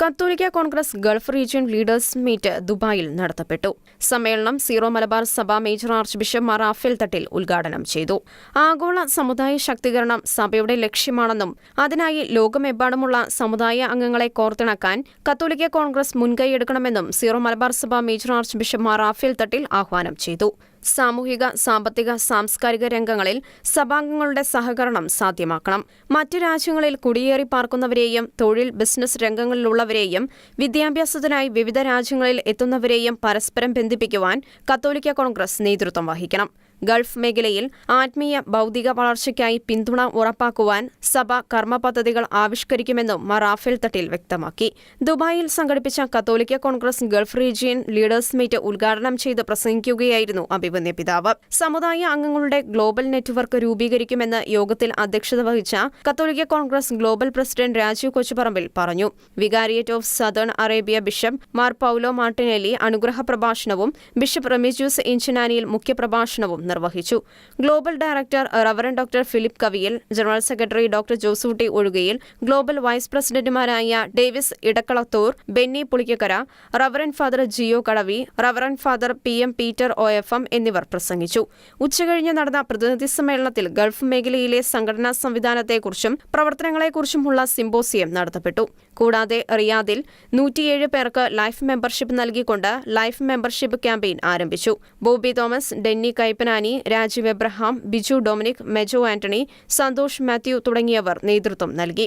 കത്തോലിക്ക Congress gulf region leaders meet ദുബായിൽ നടത്തപ്പെട്ടു. സമ്മേളനം സീറോ മലബാർ സഭ major archbishop Mar Rafale Thattil ഉദ്ഘാടനം ചെയ്തു. ആഗോള സമുദായ ശാക്തീകരണം സഭയുടെ ലക്ഷ്യമാണെന്നും അതിനായി ലോകമെമ്പാടുമുള്ള സമുദായ അംഗങ്ങളെ കോർത്തിണക്കാൻ കത്തോലിക്ക കോൺഗ്രസ് മുൻകൈയെടുക്കണമെന്നും സീറോ മലബാർ സഭ major archbishop Mar Rafale Thattil ആഹ്വാനം ചെയ്തു. സാമൂഹിക സാമ്പത്തിക സാംസ്കാരിക രംഗങ്ങളിൽ സഭാംഗങ്ങളുടെ സഹകരണം സാധ്യമാക്കണം. മറ്റു രാജ്യങ്ങളിൽ കുടിയേറി പാർക്കുന്നവരെയും തൊഴിൽ ബിസിനസ് രംഗങ്ങളിലുള്ളവരെയും വിദ്യാഭ്യാസത്തിനായി വിവിധ രാജ്യങ്ങളിൽ എത്തുന്നവരെയും പരസ്പരം ബന്ധിപ്പിക്കുവാൻ കത്തോലിക്ക കോൺഗ്രസ് നേതൃത്വം വഹിക്കണം. ഗൾഫ് മേഖലയിൽ ആത്മീയ ഭൗതിക വളർച്ചയ്ക്കായി പിന്തുണ ഉറപ്പാക്കുവാൻ സഭ കർമ്മ പദ്ധതികൾ ആവിഷ്കരിക്കുമെന്നും മറാഫേൽ റാഫേൽ തട്ടിൽ വ്യക്തമാക്കി. ദുബായിൽ സംഘടിപ്പിച്ച കത്തോലിക്ക Congress gulf region leaders meet ഉദ്ഘാടനം ചെയ്ത് പ്രസംഗിക്കുകയായിരുന്നു അഭിമന്യ പിതാവ്. സമുദായ അംഗങ്ങളുടെ ഗ്ലോബൽ നെറ്റ്വർക്ക് രൂപീകരിക്കുമെന്ന് യോഗത്തിൽ അധ്യക്ഷത വഹിച്ച കത്തോലിക്ക Congress global president Rajeev Kochuparambil പറഞ്ഞു. Vicariate of southern Arabia bishop Mar Paolo Martinelli അനുഗ്രഹ പ്രഭാഷണവും ബിഷപ്പ് റെമിജ്യൂസ് ഇഞ്ചനാനിയിൽ മുഖ്യപ്രഭാഷണവും നിർവഹിച്ചു. Global director reverend doctor Philip Kaviyil general secretary doctor Josootty Ozhukayil global vice പ്രസിഡന്റുമാരായ Davis Edakkalathur Benny Pulikkakkara reverend father Jio Kadavi reverend father P M Peter O F M എന്നിവർ പ്രസംഗിച്ചു. ഉച്ചകഴിഞ്ഞ് നടന്ന പ്രതിനിധി സമ്മേളനത്തിൽ ഗൾഫ് മേഖലയിലെ സംഘടനാ സംവിധാനത്തെക്കുറിച്ചും പ്രവർത്തനങ്ങളെക്കുറിച്ചുമുള്ള സിംബോസിയം നടത്തപ്പെട്ടു. കൂടാതെ റിയാദിൽ നൂറ്റിയേഴ് പേർക്ക് ലൈഫ് മെമ്പർഷിപ്പ് നൽകിക്കൊണ്ട് ലൈഫ് മെമ്പർഷിപ്പ് ക്യാമ്പയിൻ ആരംഭിച്ചു. Bobby Thomas Denny Kaippanani Rajeev Abraham Biju Dominic Mejo Antony Santhosh Mathew തുടങ്ങിയവർ നേതൃത്വം നൽകി.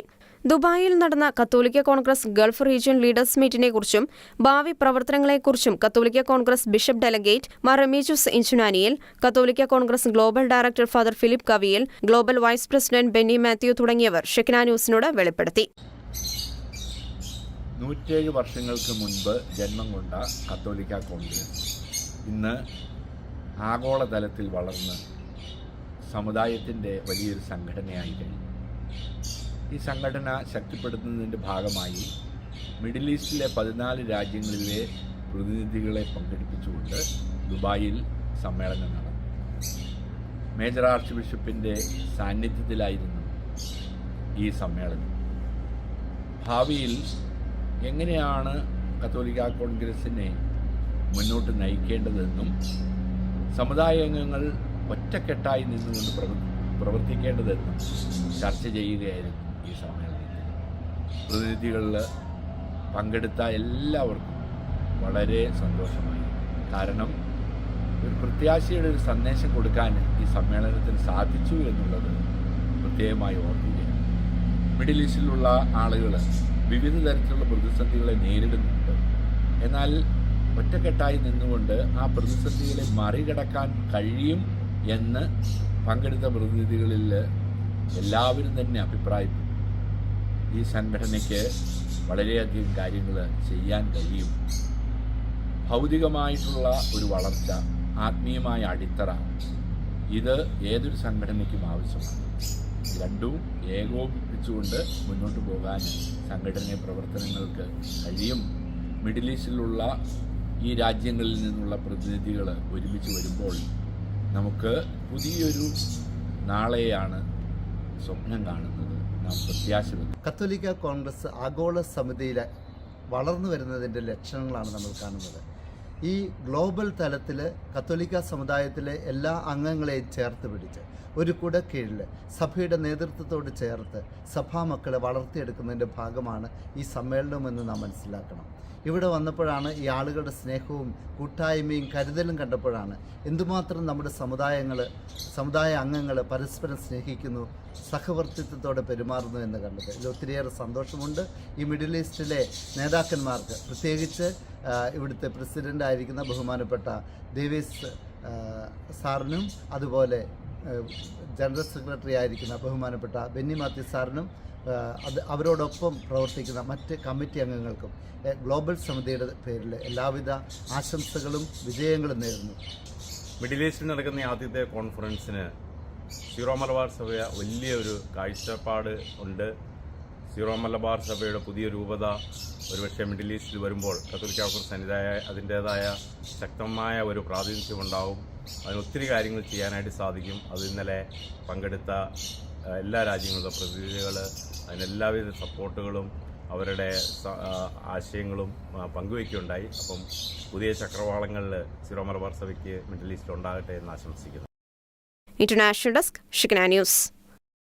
ദുബായിൽ നടന്ന കത്തോലിക്ക കോൺഗ്രസ് ഗൾഫ് റീജിയൻ ലീഡേഴ്സ് മീറ്റിനെക്കുറിച്ചും ഭാവി പ്രവർത്തനങ്ങളെക്കുറിച്ചും കത്തോലിക്ക Congress bishop delegate Mar Remigius കത്തോലിക്ക Congress global director father Philip Kaviyil global vice president Benny Mathew തുടങ്ങിയവർ ഷെക്ന ന്യൂസിനോട് വെളിപ്പെടുത്തി. നൂറ്റേഴ് വർഷങ്ങൾക്ക് മുൻപ് ജന്മം കൊണ്ട കത്തോലിക്ക കോൺഗ്രസ്. ഇന്ന് ആഗോളതലത്തിൽ വളർന്ന് സമുദായത്തിന്റെ വലിയൊരു സംഘടനയായി കഴിഞ്ഞു. ഈ സംഘടന ശക്തിപ്പെടുത്തുന്നതിന്റെ ഭാഗമായി മിഡിൽ ഈസ്റ്റിലെ പതിനാല് രാജ്യങ്ങളിലെ പ്രതിനിധികളെ പങ്കെടുപ്പിച്ചുകൊണ്ട് ദുബായിൽ സമ്മേളനം നടന്നു. മേജർ ആർച്ച് ബിഷപ്പിന്റെ സാന്നിധ്യത്തിലായിരുന്നു ഈ സമ്മേളനം. ഭാവിയിൽ എങ്ങനെയാണ് കത്തോലിക്ക കോൺഗ്രസിനെ മുന്നോട്ട് നയിക്കേണ്ടതെന്നും സമുദായ അംഗങ്ങൾ ഒറ്റക്കെട്ടായി നിന്നുകൊണ്ട് പ്രവർ പ്രവർത്തിക്കേണ്ടതെന്ന് ചർച്ച ചെയ്യുകയായിരുന്നു ഈ സമ്മേളനത്തിൽ. പ്രതിനിധികളിൽ പങ്കെടുത്ത എല്ലാവർക്കും വളരെ സന്തോഷമായി. കാരണം ഒരു പ്രത്യാശയുടെ ഒരു സന്ദേശം കൊടുക്കാൻ ഈ സമ്മേളനത്തിന് സാധിച്ചു എന്നുള്ളത് പ്രത്യേകമായി ഓർക്കുകയാണ്. മിഡിൽ ഈസ്റ്റിലുള്ള ആളുകൾ വിവിധ തരത്തിലുള്ള പ്രതിസന്ധികളെ നേരിടുന്നുണ്ട്. എന്നാൽ ഒറ്റക്കെട്ടായി നിന്നുകൊണ്ട് ആ പ്രതിസന്ധികളെ മറികടക്കാൻ കഴിയും എന്ന് പങ്കെടുത്ത പ്രതിനിധികളിൽ എല്ലാവരും തന്നെ അഭിപ്രായപ്പെട്ടു. ഈ സംഘടനയ്ക്ക് വളരെയധികം കാര്യങ്ങൾ ചെയ്യാൻ കഴിയും. ഭൗതികമായിട്ടുള്ള ഒരു വളർച്ച ആത്മീയമായ അടിത്തറ ഇത് ഏതൊരു സംഘടനയ്ക്കും ആവശ്യമാണ്. രണ്ടും ഏകോപിപ്പിച്ചുകൊണ്ട് മുന്നോട്ട് പോകാൻ സംഘടന പ്രവർത്തനങ്ങൾക്ക് കഴിയും. മിഡിൽ ഈസ്റ്റിലുള്ള ഈ രാജ്യങ്ങളിൽ നിന്നുള്ള പ്രതിനിധികൾ ഒരുമിച്ച് വരുമ്പോൾ നമുക്ക് പുതിയൊരു നാളെയാണ് സ്വപ്നം കാണുന്നത്. നാം പ്രത്യാശ കത്തോലിക്ക കോൺഗ്രസ് ആഗോള സമിതിയിലെ വളർന്നു വരുന്നതിന്റെ ലക്ഷണങ്ങളാണ് നമ്മൾ കാണുന്നത്. ഈ ഗ്ലോബൽ തലത്തിൽ കത്തോലിക്ക സമുദായത്തിലെ എല്ലാ അംഗങ്ങളെയും ചേർത്ത് പിടിച്ച് ഒരു കുട കീഴിൽ സഭയുടെ നേതൃത്വത്തോട് ചേർത്ത് സഭാ മക്കളെ വളർത്തിയെടുക്കുന്നതിന്റെ ഭാഗമാണ് ഈ സമ്മേളനമെന്ന് നാം മനസ്സിലാക്കണം. ഇവിടെ വന്നപ്പോഴാണ് ഈ ആളുകളുടെ സ്നേഹവും കൂട്ടായ്മയും കരുതലും കണ്ടപ്പോഴാണ് എന്തുമാത്രം നമ്മുടെ സമുദായങ്ങൾ സമുദായ അംഗങ്ങൾ പരസ്പരം സ്നേഹിക്കുന്നു സഹവർത്തിത്വത്തോടെ പെരുമാറുന്നു എന്ന് കണ്ടത് ഇതിൽ ഒത്തിരിയേറെ സന്തോഷമുണ്ട്. ഈ മിഡിൽ ഈസ്റ്റിലെ നേതാക്കന്മാർക്ക് പ്രത്യേകിച്ച് ഇവിടുത്തെ പ്രസിഡന്റ് ആയിരിക്കുന്ന ബഹുമാനപ്പെട്ട ദേവീസ് സാറിനും അതുപോലെ ജനറൽ സെക്രട്ടറി ആയിരിക്കുന്ന ബഹുമാനപ്പെട്ട ബെന്നി മാത്യു സാറിനും അത് അവരോടൊപ്പം പ്രവർത്തിക്കുന്ന മറ്റ് കമ്മിറ്റി അംഗങ്ങൾക്കും ഗ്ലോബൽ സമിതിയുടെ പേരിൽ എല്ലാവിധ ആശംസകളും വിജയങ്ങളും നേരുന്നു. മിഡിൽ ഈസ്റ്റിൽ നടക്കുന്ന ആദ്യത്തെ കോൺഫറൻസിന് സീറോ മലബാർ സഭ വലിയൊരു കാഴ്ചപ്പാട് ഉണ്ട്. സീറോ മലബാർ സഭയുടെ പുതിയ രൂപത ഒരുപക്ഷെ മിഡിൽ ഈസ്റ്റിൽ വരുമ്പോൾ കത്തോലിക്ക സന്നിധായ അതിന്റെതായ ശക്തമായ ഒരു പ്രാതിനിധ്യം ഉണ്ടാവും. അതിന് ഒത്തിരി കാര്യങ്ങൾ ചെയ്യാനായിട്ട് സാധിക്കും. അത് ഇന്നലെ പങ്കെടുത്ത എല്ലാ രാജ്യങ്ങളുടെ പ്രതിനിധികൾ അതിനെല്ലാവിധ സപ്പോർട്ടുകളും അവരുടെ ആശയങ്ങളും പങ്കുവയ്ക്കുകയുണ്ടായി അപ്പം പുതിയ ചക്രവാളങ്ങളിൽ സീറോ മലബാർ സഭയ്ക്ക് മിഡിൽ ഈസ്റ്റിൽ ഉണ്ടാകട്ടെ എന്ന് ആശംസിക്കുന്നു. International desk ಶಿಕನಾ news